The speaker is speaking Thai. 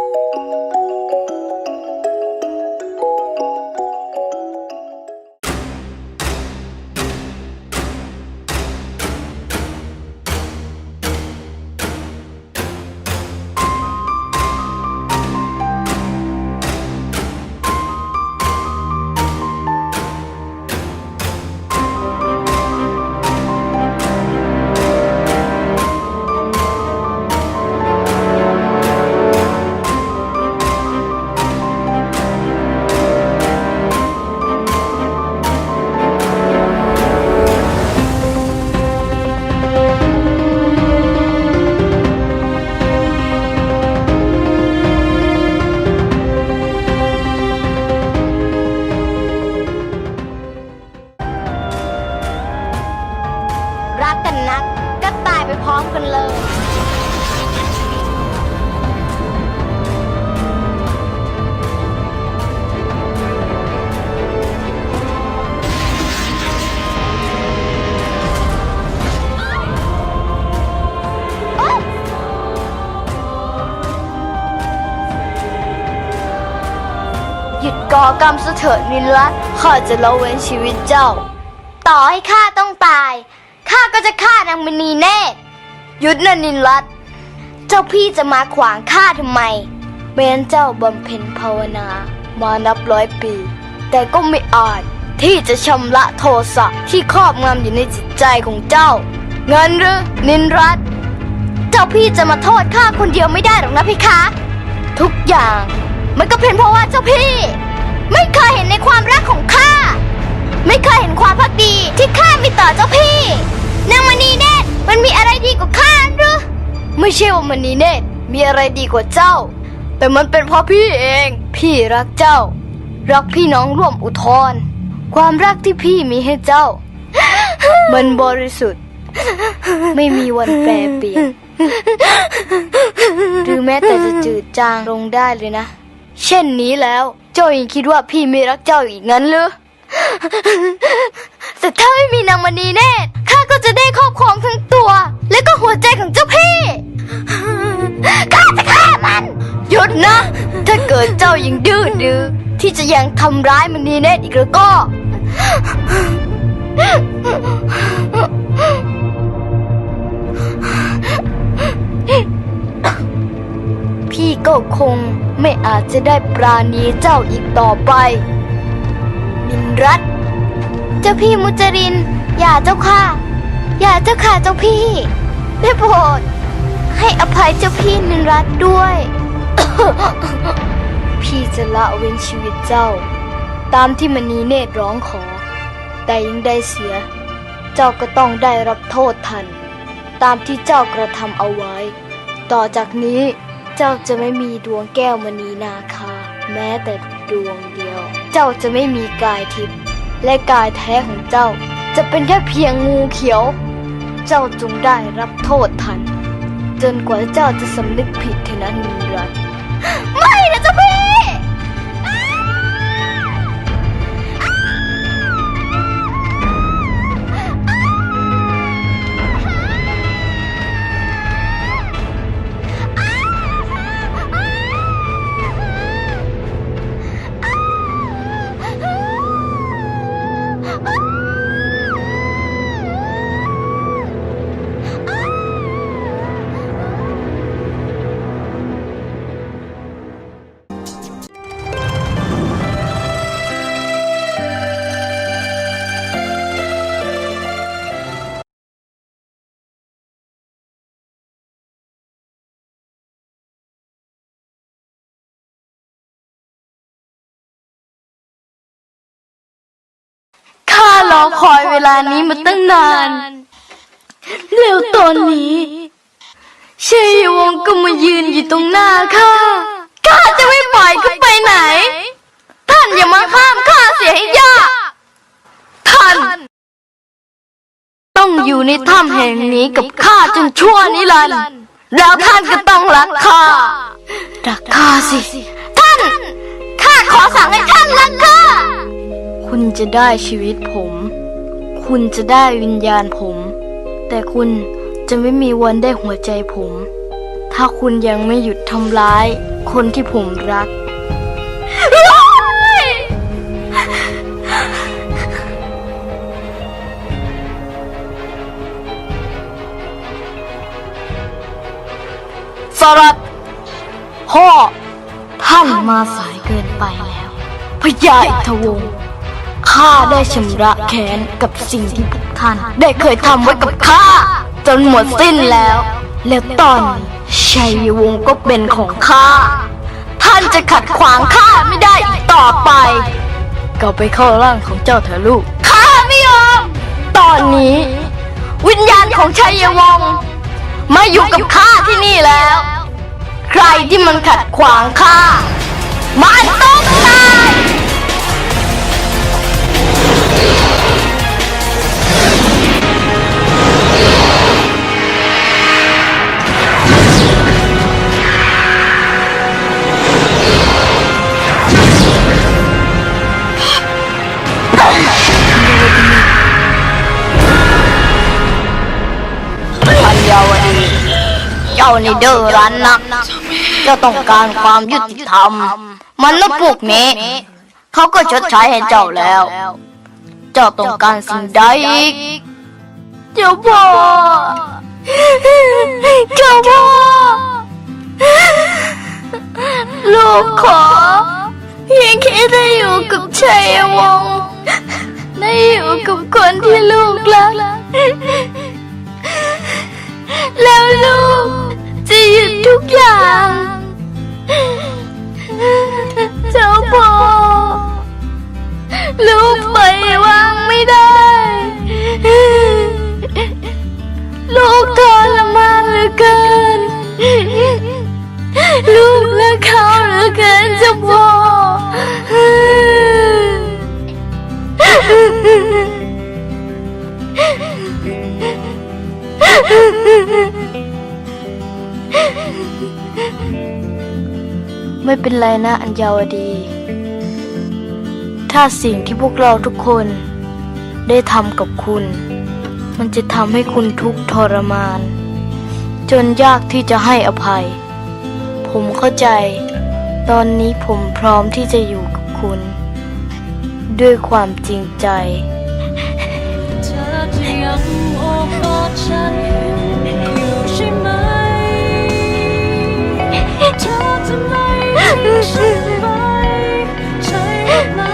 รั กันนัก ก็ตายไปพร้อมกันเลย หยุดก่อกรรมซะเถิดนินรัตข้าจะละเว้นชีวิตเจ้า ต่อให้ข้าต้องตาย ข้าก็จะฆ่านางมณีแน่หยุดนะนินรัตเจ้าพี่จะมาขวางข้าทำไมแม้นเจ้าบำเพ็ญภาวนามานับร้อยปี แต่ก็ไม่อาจที่จะชำระโทสะที่ครอบงำอยู่ในจิตใจของเจ้า เงินหรือนินรัตเจ้าพี่จะมาโทษข้าคนเดียวไม่ได้หรอกนะพี่คะ ทุกอย่างมันก็เป็นเพราะว่าเจ้าพี่ ไม่เคยเห็นในความรักของข้า ไม่เคยเห็นความพักดีที่ข้ามีต่อเจ้าพี่ นางมณีเนตรมันมีอะไรดีกว่าข้าหรือไม่ใช่ว่ามณีเนตรมีอะไรดีกว่าเจ้า แต่มันเป็นเพราะพี่เอง พี่รักเจ้า รักพี่น้องร่วมอุทธรความรักที่พี่มีให้เจ้า มันบริสุทธิ์ ไม่มีวันแปรเปลี่ยนหรือแม้แต่จะจืดจางลงได้เลยนะ เช่นนี้แล้ว เจ้ายังคิดว่าพี่ไม่รักเจ้าอีกงั้นหรือแต่ถ้าไม่มีนางมณีเนตรข้า จะได้ครอบครองทั้งตัว และก็หัวใจของเจ้าพี่ ข้าจะฆ่ามัน หยุดนะ ถ้าเกิดเจ้ายังดื้อดื้อที่จะยังทำร้ายมณีเนตอีกแล้วก็ พี่ก็คงไม่อาจจะได้ปราณีเจ้าอีกต่อไป มินรัตเจ้าพี่มุจริน อย่าเจ้าค่ะ อย่าเจ้าค่ะเจ้าพี่ได้โปรดให้อภัยเจ้าพี่นินรัตด้วย พี่จะละเว้นชีวิตเจ้า ตามที่มณีเนตรร้องขอ แต่ยังได้เสีย เจ้าก็ต้องได้รับโทษทัน ตามที่เจ้ากระทำเอาไว้ ต่อจากนี้เจ้าจะไม่มีดวงแก้วมณีนาคา แม้แต่ดวงเดียว เจ้าจะไม่มีกายทิพย์และกายแท้ของเจ้า จะเป็นแค่เพียงงูเขียว เจ้าจงได้รับโทษทัน จนกว่าเจ้าจะสำนึกผิดเท่านั้นนิรัน ลานี้มาตั้งนาน แล้วตอนนี้เชยวงก็มายืนอยู่ตรงหน้าข้า ข้าจะไม่ปล่อยเขาไปไหน ท่านอย่ามาห้ามข้าเสียให้ยาก ท่าน ต้องอยู่ในถ้ำแห่งนี้กับข้าจนชั่วนิรันดร์แล้วท่านก็ต้องรักข้า รักข้าสิ ท่าน ข้าขอสั่งให้ท่านรักข้า คุณจะได้ชีวิตผม คุณจะได้วิญญาณผม แต่คุณจะไม่มีวันได้หัวใจผม ถ้าคุณยังไม่หยุดทำร้าย คนที่ผมรัก สรัตพ่อ ท่านมาสายเกินไปแล้วพญาอิทวงศ์ ข้าได้ชำระแค้นกับสิ่งที่พวกท่าน ได้เคยทำไว้กับข้าจนหมดสิ้นแล้ว แล้วตอนนี้ชัยวงศ์ก็เป็นของข้า ท่านจะขัดขวางข้าไม่ได้อีกต่อไป ก็ไปเข้าร่างของเจ้าเถอะลูก ข้าไม่ยอม ตอนนี้ วิญญาณของชัยวงศ์มาอยู่กับข้าที่นี่แล้ว ใครที่มันขัดขวางข้ามันต้องตาย นี่เดือรันนักเจ้าต้องการความยุติธรรม มันนะพวกนี้เขาก็ชดใช้ให้เจ้าแล้ว เจ้าต้องการสิ่งใดอีกเจ้าพ่อเจ้าพ่อลูกขอเพียงแค่ได้อยู่กับชัยวงศ์ได้อยู่กับคนที่ลูกรัก ลูกและเขาเหลือเกินเจ้าพ่อไม่เป็นไรนะอัญญาวดี ถ้าสิ่งที่พวกเราทุกคนได้ทำกับคุณ มันจะทำให้คุณทุกข์ทรมาน จนยากที่จะให้อภัย ผมเข้าใจ ตอนนี้ผมพร้อมที่จะอยู่กับคุณ ด้วยความจริงใจเธอจะไมเธอจะฉันไปใช่ไหม